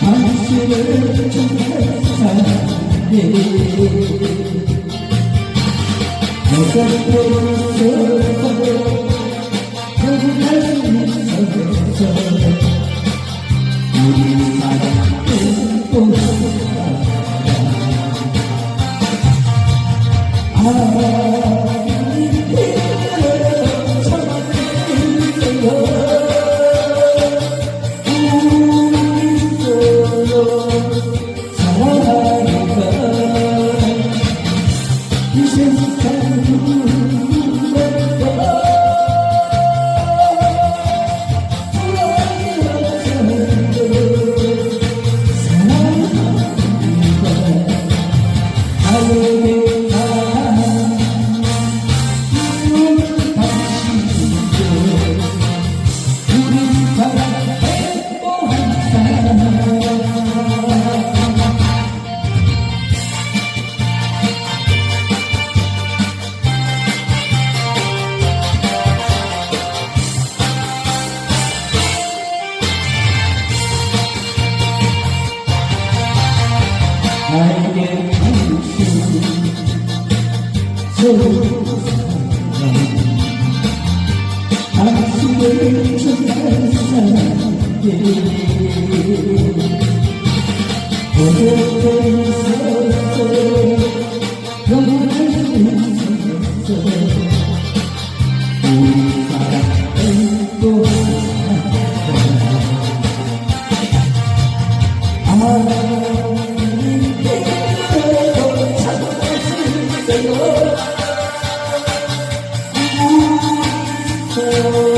당신을 좋아하네 내가 보면서 결국할 수 있어서 우리 사랑 또 나에게 소 사랑할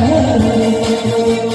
Oh,